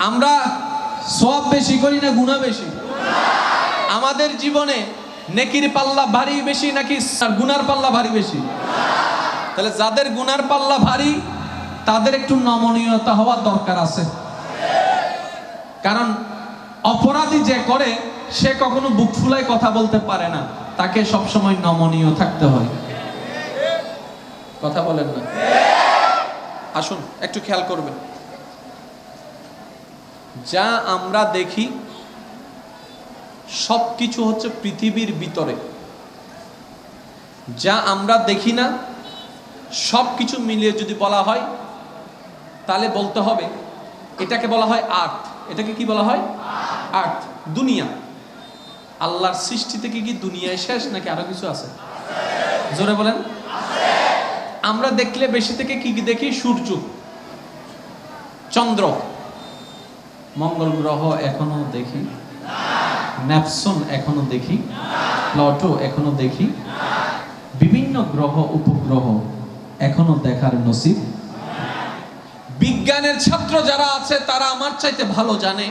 আমরা সব বেশি করি না গুণা বেশি? আমাদের জীবনে নেকির পাল্লা ভারী বেশি নাকি গুনার পাল্লা ভারী বেশি? তাহলে যাদের গুনার পাল্লা ভারী, তাদের একটু নমনীয়তা হওয়ার দরকার আছে। কারণ অপরাধী যে করে, সে কখনো বুক ফুলায় কথা বলতে পারে না। তাকে সবসময় নমনীয় থাকতে হয়। কথা বলেন না। আসুন, একটু খেয়াল করবেন। যা আমরা দেখি, সব কিছু হচ্ছে পৃথিবীর ভিতরে। যা আমরা দেখি না, সব কিছু মিলিয়ে যদি বলা হয়, তাহলে বলতে হবে, এটাকে বলা হয় আর্থ। এটাকে কি বলা হয়? আর্থ। দুনিয়া। আল্লাহর সৃষ্টি থেকে কি দুনিয়ায় শেষ, নাকি আরও কিছু আছে? জোরে বলেন। আমরা দেখলে বেশি থেকে কি দেখি? সূর্য। চন্দ্র। মঙ্গল গ্রহ এখনও দেখি। ন্যাপসন এখনও দেখি। প্লটো এখনও দেখি। বিভিন্ন গ্রহ, উপগ্রহ এখনও দেখার নসিব। বিজ্ঞানের ছাত্র যারা আছে, তারা আমার চাইতে ভালো জানে।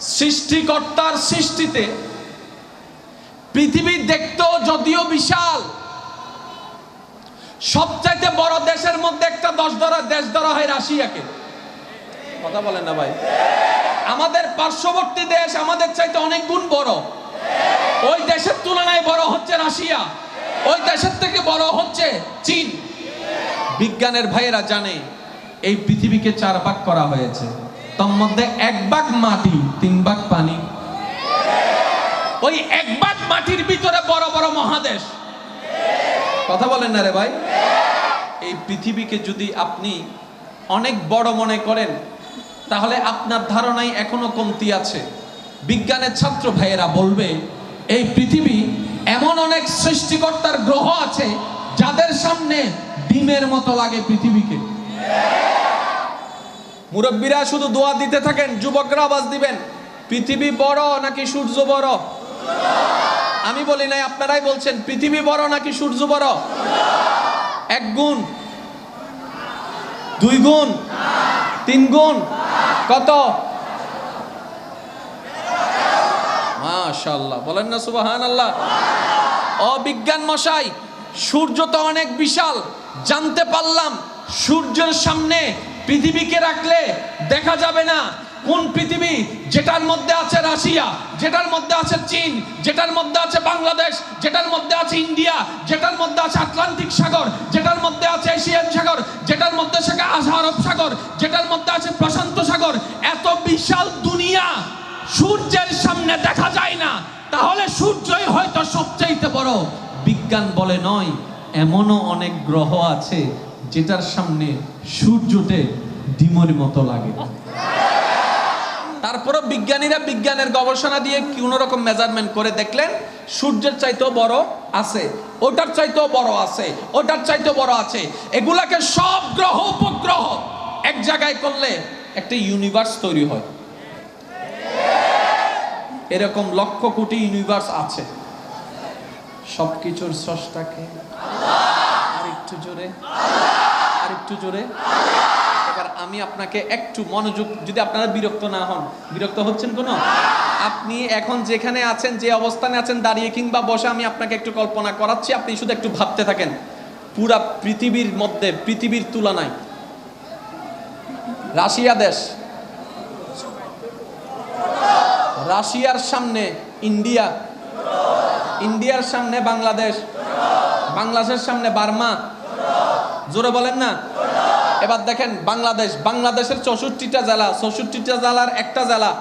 সৃষ্টিকর্তার সৃষ্টিতে পৃথিবী দেখতো যদিও বিশাল, সবচাইতে বড় দেশের মধ্যে একটা দশ ধরা দেশ ধরা হয় রাশিয়াকে। কথা বলেন না ভাই। আমাদের পার্শ্ববর্তী দেশ আমাদের চাইতে অনেক গুণ বড়। ওই দেশের তুলনায় বড় হচ্ছে রাশিয়া। ওই দেশের থেকে বড় হচ্ছে চীন। বিজ্ঞানের ভাইয়েরা জানে, এই পৃথিবীকে চার ভাগ করা হয়েছে। তার মধ্যে এক ভাগ মাটি, তিন ভাগ পানি। ওই এক ভাগ মাটির ভিতরে বড় বড় মহাদেশ। কথা বলেন না রে ভাই। এই পৃথিবীকে যদি আপনি অনেক বড় মনে করেন তাহলে আপনার ধারণায় এখনও কমতি আছে। বিজ্ঞানের ছাত্র ভাইয়েরা বলবে, এই পৃথিবী এমন অনেক সৃষ্টিকর্তার গ্রহ আছে যাদের সামনে ডিমের মতো লাগে পৃথিবীকে। মুরব্বীরা শুধু দোয়া দিতে থাকেন, যুবকরা আওয়াজ দিবেন, পৃথিবী বড় নাকি সূর্য বড়? আমি বলি নাই, আপনারাই বলছেন, পৃথিবী বড় নাকি সূর্য বড়? এক গুণ। দুই গুণ? তিন গুণ? কত? মাশাল্লাহ বলেন না সুবাহান আল্লাহ অবিজ্ঞান মশাই, সূর্য তো অনেক বিশাল। জানতে পারলাম, সূর্যের সামনে পৃথিবীকে রাখলে দেখা যাবে না। কোন পৃথিবী যেটার মধ্যে আছে রাশিয়া, যেটার মধ্যে আছে চীন, যেটার মধ্যে আছে বাংলাদেশ, যেটার মধ্যে আছে ইন্ডিয়া, যেটার মধ্যে আছে আটলান্টিক সাগর, যেটার মধ্যে আছে এশিয়ান সাগর, যেটার মধ্যে আছে আরব সাগর, যেটার মধ্যে আছে প্রশান্ত সাগর, এত বিশাল দুনিয়া সূর্যের সামনে দেখা যায় না। তাহলে সূর্যই হয়তো সবচাইতে বড়। বিজ্ঞান বলে নয়, এমনও অনেক গ্রহ আছে যেটার সামনে সূর্যতে ডিমর মতো লাগে। তারপরও বিজ্ঞানীরা বিজ্ঞানের গবেষণা দিয়ে কোনো রকম মেজারমেন্ট করে দেখলেন, সূর্যের চাইতেও বড় আছে, ওটার চাইতেও বড় আছে, ওটার চাইতেও বড় আছে। এগুলাকে সব গ্রহ উপগ্রহ এক জায়গায় করলে একটা ইউনিভার্স তৈরি হয়। এরকম লক্ষ কোটি ইউনিভার্স আছে। সবকিছুর স্রষ্টাকে আর একটু জোরে। আর একটু জোরে। এবার আমি আপনাকে একটু মনোযোগ, যদি আপনারা বিরক্ত না হন, বিরক্ত হচ্ছেন কোনো? আপনি এখন যেখানে আছেন, যে অবস্থানে আছেন, দাঁড়িয়ে কিংবা বসে আমি আপনাকে একটু কল্পনা করাচ্ছি, আপনি শুধু একটু ভাবতে থাকেন। পুরা পৃথিবীর মধ্যে, পৃথিবীর তুলনায়। রাশিয়া দেশ। রাশিয়ার সামনে ইন্ডিয়া। ইন্ডিয়ার সামনে বাংলাদেশ। বাংলাদেশের সামনে বার্মা। জোরে বলেন না। এবার দেখেন বাংলাদেশ, বাংলাদেশের চৌষট্টিটা জেলা, চৌষট্টিটা জেলার একটা জেলা।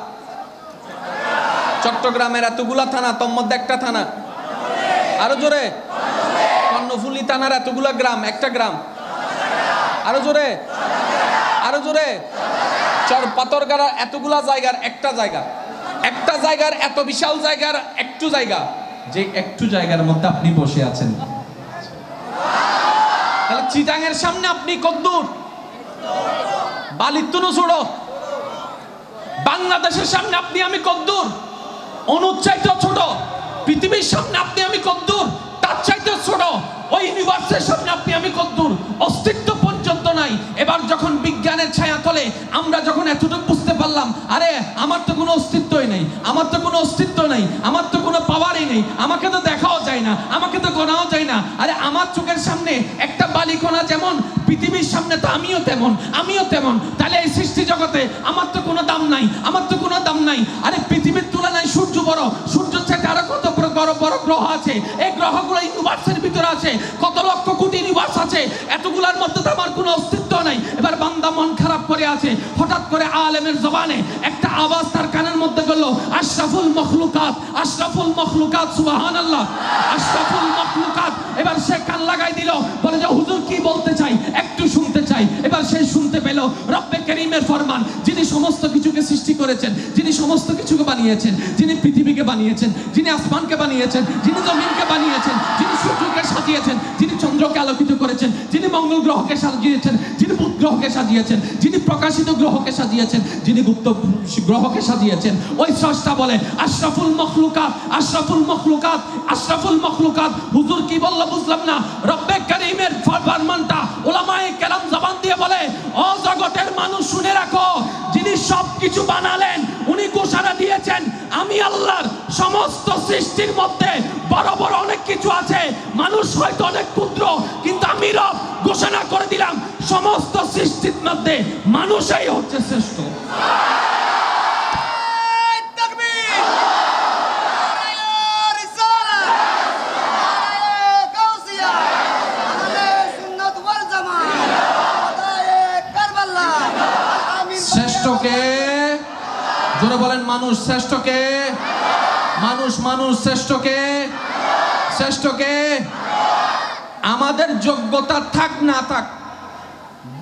চট্টগ্রামের এতগুলা থানা, তোর মধ্যে একটা থানা। আরও জোরে। কর্ণফুলি থানার এতগুলা গ্রাম, একটা গ্রাম। আরও জোরে। আরও জোরে। চর পাতরগাড়ার এতগুলা জায়গার একটা জায়গা। একটা জায়গার এত বিশাল জায়গার একটু জায়গা। যে একটু জায়গার মধ্যে আপনি বসে আছেন। তাহলে চিটাঙের সামনে আপনি কদ্দূর। ছোড়ো বাংলাদেশের সামনে আপনি আমি কদ্দূর। অনুচ্চাইতেও ছোট। পৃথিবীর সামনে আপনি আমি কদ্দূর। তার চাইতেও ছোট। ওই ইউনিভার্সের সামনে আপনি আমি কদ্দূর। অস্তিত্ব পর্যন্ত নাই। এবার যখন বিজ্ঞানের ছায়া তলে, আমরা যখন এতটুকু বুঝতে পারলাম, আরে, আমার তো কোনো অস্তিত্বই নেই, আমার তো কোনো অস্তিত্ব নেই, আমার তো কোনো পাওয়ারই নেই, আমাকে তো দেখাও যায় না, আমাকে তো গোনাও যায় না। আরে, আমার চোখের সামনে একটা বালিকণা যেমন পৃথিবীর সামনে তো আমিও তেমন আমিও তেমন। তাহলে এই সৃষ্টি জগতে আমার তো কোনো দাম নাই, আমার তো কোনো দাম নাই। আরে পৃথিবীর তুলনায় সূর্য বড়, সূর্য থেকে আরও কত বড় বড় গ্রহ আছে? এই গ্রহগুলো ইউনিভার্সের ভিতরে আছে, কত লক্ষ কোটি ইউনিভার্স আছে? এতগুলার মধ্যে তো আমার কোনো অস্তিত্ব নাই। এবার বান্দা মন খারাপ করে আছে, হঠাৎ করে আলেমের জবানে একটা আওয়াজ তার কানের মধ্যে গেল, আশরাফুল মখলুকাত আশরাফুল মখলুকাত সুবাহান আল্লাহ আশরাফুল মখলুকাত। এবার সে কান লাগাই দিল, বলে যে, হুজুর, কি বলতে চাই? একটু শুনতে চাই। এবার সে শুনতে পেল, রব্বে করিমের ফরমান, যিনি সমস্ত কিছুকে সৃষ্টি করেছেন, যিনি সমস্ত কিছুকে বানিয়েছেন, যিনি পৃথিবীকে বানিয়েছেন, যিনি আসমানকে বানিয়েছেন, যিনি জমিনকে বানিয়েছেন, যিনি সূর্যকে সাজিয়েছেন চন্দ্রকে আলোকিত করেছেন, যিনি মঙ্গল গ্রহকে সাজিয়েছেন, যিনি বুধ গ্রহকে সাজিয়েছেন, যিনি প্রকাশিত গ্রহকে সাজিয়েছেন, যিনি গুপ্ত গ্রহকে সাজিয়েছেন। ওই স্রষ্টা বলে, আশরাফুল মখলুকাত আশরাফুল মখলুকাত আশরাফুল মখলুকাত। হুজুর কি বলল, বুঝলাম না। রব্বে করিমের ফরমানটা ওলামায়ে কেরাম জবান দিয়ে বলে, ও জগতের মানুষ, শুনে রাখো, যিনি সব কিছু বানালেন, উনি ঘোষণা দিয়েছেন। আমি আল্লাহর সমস্ত সৃষ্টির মধ্যে বড় বড় মানুষ হয়তো অনেক কিন্তু আমি রব ঘোষণা করে দিলাম, সমস্ত সৃষ্টির মধ্যে মানুষই হচ্ছে শ্রেষ্ঠ। মানুষ শ্রেষ্ঠকে শ্রেষ্ঠকে শ্রেষ্ঠকে আমাদের যোগ্যতা থাক না থাক,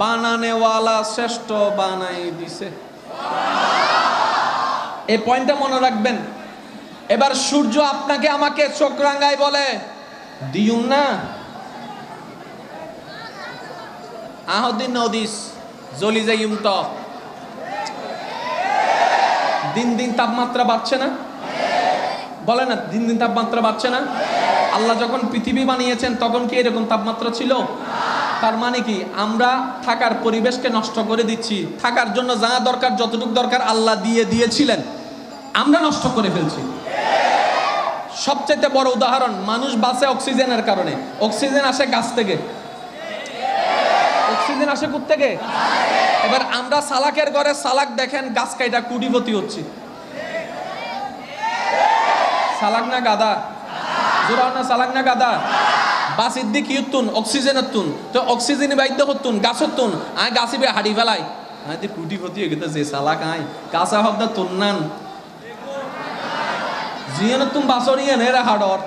বানানেওয়ালা শ্রেষ্ঠ বানাই দিছে। এই পয়েন্টটা মনে রাখবেন। এবার সূর্য আপনাকে আমাকে চোখ রাঙ্গায় বলে দিউম না। আহদিন নদিস জলি যাইম তো দিন দিন তাপমাত্রা বাড়ছে না? বলে না, দিন দিন তাপমাত্রা বাড়ছে না? আল্লাহ যখন পৃথিবী বানিয়েছেন, তখন কি এরকম তাপমাত্রা ছিল? তার মানে কি? আমরা থাকার পরিবেশকে নষ্ট করে দিচ্ছি। থাকার জন্য যা দরকার, যতটুকু দরকার আল্লাহ দিয়ে দিয়েছিলেন। আমরা নষ্ট করে ফেলছি। সবচেয়ে বড় উদাহরণ, মানুষ বাঁচে অক্সিজেনের কারণে। অক্সিজেন আসে গাছ থেকে। অক্সিজেন আসে থেকে এবার আমরা সালাকের ঘরে সালাক দেখেন, গাছ কাইটা কুটিপতি হচ্ছে। সালাক না গাদা জোরাও না সালাক না গাদা। বাসির দিক ইউতুন অক্সিজেনের তুন তো অক্সিজেন বাইদ্য হতুন গাছ হতুন আয় গাছি বে হাড়ি ফেলাই। আয় দি কুটিপতি হয়ে গেছে যে সালাক আয় কাঁচা হবদা তুন্নান। জিয়ান তুম বাসরিয়ে নেরা হাড়র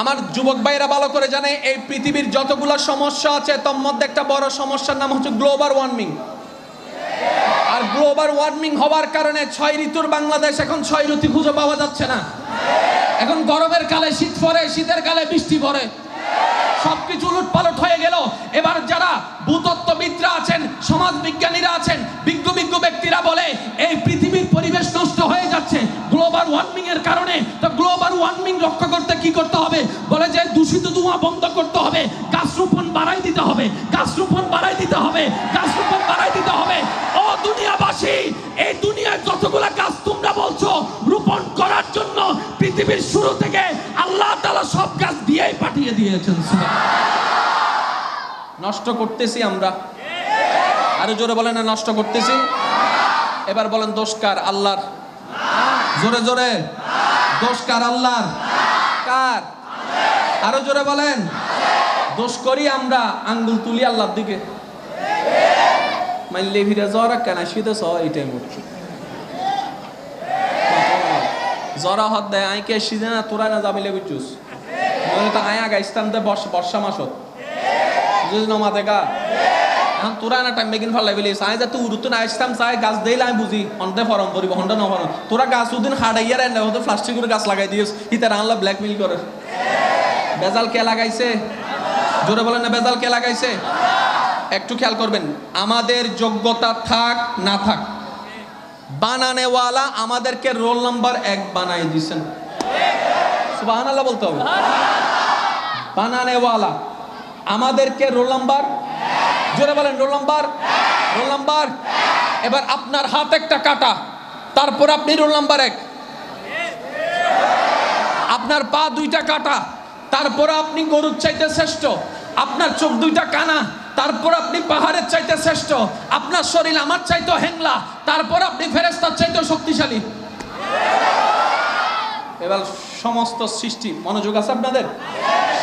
আমার যুবক ভাইরা ভালো করে জানে, এই পৃথিবীর যতগুলো সমস্যা আছে, তার মধ্যে একটা বড় সমস্যার নাম হচ্ছে গ্লোবাল ওয়ার্মিং। আর গ্লোবাল ওয়ার্মিং হওয়ার কারণে ছয় ঋতুর বাংলাদেশ এখন ছয় ঋতু খুঁজে পাওয়া যাচ্ছে না। এখন গরমের কালে শীত পড়ে, শীতের কালে বৃষ্টি পড়ে। সবকিছু উলটপালট হয়ে গেল। এবার যারা ভূতত্ত্ববিদরা আছেন সমাজ বিজ্ঞানীরা আছেন, বিজ্ঞ বিজ্ঞ ব্যক্তিরা বলে, এই পৃথিবীর পরিবেশ নষ্ট হয়ে যাচ্ছে। গ্লোবাল ওয়ার্মিং এর কারণে। তো গ্লোবাল ওয়ার্মিং রক্ষা করতে কি করতে হবে? বলে যে দূষিত ধোঁয়া বন্ধ করতে হবে। গাছ রোপণ বাড়াই দিতে হবে। গাছ রোপণ বাড়াই দিতে হবে। গাছ রোপণ বাড়াই দিতে হবে। ও দুনিয়াবাসী, এই দুনিয়ার যতগুলা গাছ তোমরা বলছো, রোপণ পৃথিবীর শুরু থেকে আল্লাহ তাআলা সব কাজ দিয়েই পাঠিয়ে দিয়েছেন নষ্ট করতেছি আমরা। আরও জোরে বলেন না, নষ্ট করতেছি। এবার বলেন দোষকার আল্লাহর। জোরে জোরে। দোষকার আল্লাহর। কার? আরও জোরে বলেন। দোষ করি আমরা, আঙ্গুল তুলি আল্লাহর দিকে। মাইলে ভিড়ে জ্বর কেন শীতে স এইটাই মরছি জরা হত দেয়, আই কে সিজে না, তোরা না যাবিলে বুঝছুস মনে তো আয়া গাইস্তাম দে বর্ষা বর্ষা মাসত। বুঝিস না মাতে গা? এখন তোরা না টাইম বেগিন ফলাই বিলি সাই যে তুই উড়ুতো না আসতাম চাই গাছ দেই আমি বুঝি হন্ডে ফরম করিব হন্ডে ন তোরা গাছ উদিন হাড়াইয়া রে হতে প্লাস্টিকের গাছ লাগাই দিস হিতে রানলা ব্ল্যাকমেল করে। বেজাল কে লাগাইছে? জোরে বলেন না, বেজাল কে লাগাইছে? একটু খেয়াল করবেন, আমাদের যোগ্যতা থাক, না থাক। বানানেওয়ালা আমাদেরকে রোল নাম্বার এক বানাই দিছেন। সুবাহান বলতে হবে। বানানেওয়ালা আমাদেরকে রোল নাম্বার জোরে বলেন, রোল নাম্বার রোল নাম্বার। এবার আপনার হাত একটা কাটা, তারপর আপনি রোল নাম্বার এক। আপনার পা দুইটা কাটা, তারপর আপনি গরুর চাইতে শ্রেষ্ঠ, আপনার চোখ দুইটা কানা। তারপর আপনি পাহাড়ের চাইতে শ্রেষ্ঠ, আপনার শরীর আমার চাইতে হেংলা, তারপর আপনি ফেরেস্তার চাইতে শক্তিশালী। এবার সমস্ত সৃষ্টি, মনোযোগ আছে আপনাদের?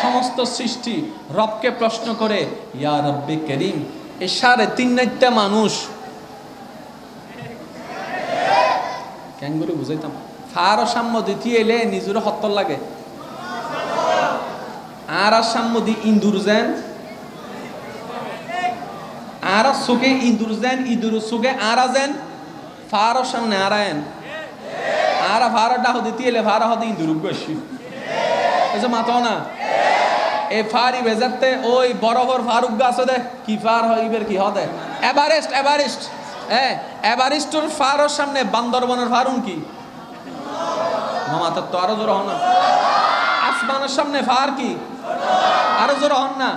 সমস্ত সৃষ্টি রবকে প্রশ্ন করে, ইয়া রব্বে করিম, এ সাড়ে তিন নাইত্যা মানুষ। ক্যাঙ্গুরু বুঝাইতাম। ফারও সাম্য দ্বিতীয় এলে নিজের হত্তর লাগে। আর আর সাম্য দি ইন্দুর যেন। ইন্দুর সুগে আর আর ফার ডাহ দিতে এলে ফার হতে ইন্দুর গেছি এসে। মাতো না। এ ফারি বেজাতে ওই বরফর ফারুক গাছ দে, কি ফার হইবের কি হদে এভারেস্ট এভারেস্ট হ্যাঁ এভারেস্টর ফারর সামনে বান্দরবনের ফারুন কি? মামা তো আরও জোর হন না। আসমানের সামনে ফার কি? আরও জোর হন না।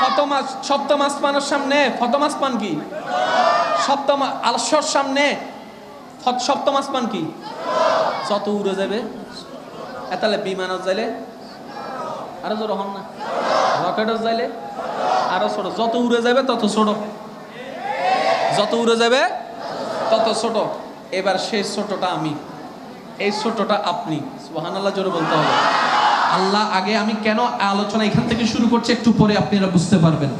সপ্তম আস- সপ্তম আসমানের সামনে, প্রথম আসমান কি? সপ্তম আলস্যর সামনে সপ্তম আসমান কি? যত উড়ে যাবে, এতালে বিমানত যাইলে, আরও জোর হন না। রকেটত যাইলে, আরও ছোট। যত উড়ে যাবে, তত ছোট। যত উড়ে যাবে, তত ছোট। এবার সেই ছোটটা আমি। এই ছোটটা আপনি। সুহান আল্লাহ জোরে বলতে হবে। আল্লাহ আগে আমি কেন আলোচনা এখান থেকে শুরু করছি একটু পরে আপনারা বুঝতে পারবেন।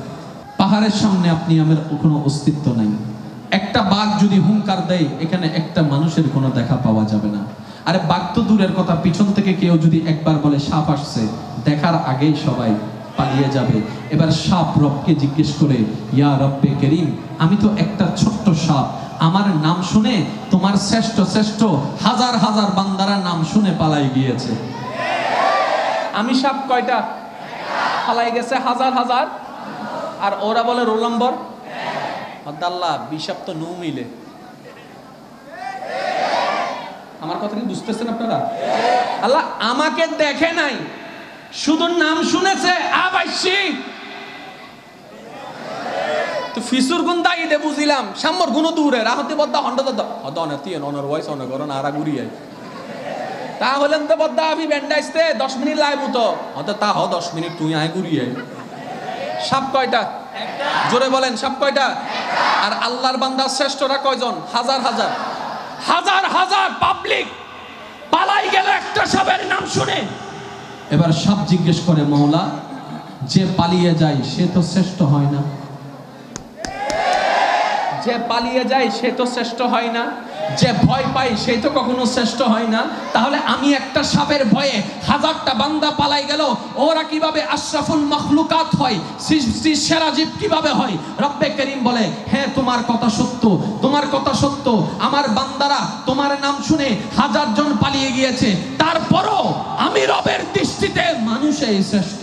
পাহাড়ের সামনে আপনি আমার কোনো অস্তিত্ব নাই। একটা বাঘ যদি হুঙ্কার দেয়, এখানে একটা মানুষের কোনো দেখা পাওয়া যাবে না। আরে বাঘ তো দূরের কথা, পিছন থেকে কেউ যদি একবার বলে সাপ আসছে, দেখার আগেই সবাই পালিয়ে যাবে। এবার সাপ রবকে জিজ্ঞেস করে, ইয়া রব্বে করিম, আমি তো একটা ছোট্ট সাপ। আমার নাম শুনে তোমার শ্রেষ্ঠ শ্রেষ্ঠ হাজার হাজার বান্দারা নাম শুনে পালাই গিয়েছে। আমি সাপ কয়টা? ফালাই গেছে হাজার হাজার। আর ওরা বলে রোল নম্বর? বিশাপ তো নৌ মিলে। আমার কথা কি বুঝতেছেন আপনারা? আল্লাহ, আমাকে দেখে নাই, শুধু নাম শুনেছে আবাইছি তো ফিসুর গুণ দায়ী বুঝিলাম। সাম্বর গুণ দূরে, রাহতি বদ্দা হন্ড দদ্দা হদ অনাতি অনর, ওয়াইস অনর করন আরা গুড়িয়াই তাহলে তো বদ্দা আমি ব্যান্ডাইসতে দশ মিনিট লাইব তো হতে তা হ দশ মিনিট, তুই আয় ঘুরিয়ে। সাপ কয়টা? জোরে বলেন, সাপ কয়টা? আর আল্লাহর বান্দা শ্রেষ্ঠরা কয়জন? হাজার হাজার। হাজার হাজার পাবলিক পালাই গেল একটা সাপের নাম শুনে। এবার সাপ জিজ্ঞেস করে মৌলা যে পালিয়ে যায়, সে তো শ্রেষ্ঠ হয় না। যে পালিয়ে যায় সে তো শ্রেষ্ঠ হয় না, যে ভয় পায় সে তো কখনো শ্রেষ্ঠ হয় না। তাহলে আমি একটা সাপের ভয়ে হাজারটা বান্দা পালাই গেল, ওরা কীভাবে আশরাফুল মখলুকাত হয়, সৃষ্টির সেরা জীব কীভাবে হয়? রব্বে করিম বলে হ্যাঁ তোমার কথা সত্য, তোমার কথা সত্য। আমার বান্দারা তোমার নাম শুনে হাজার জন পালিয়ে গিয়েছে। তারপরও আমি রবের দৃষ্টিতে মানুষই শ্রেষ্ঠ।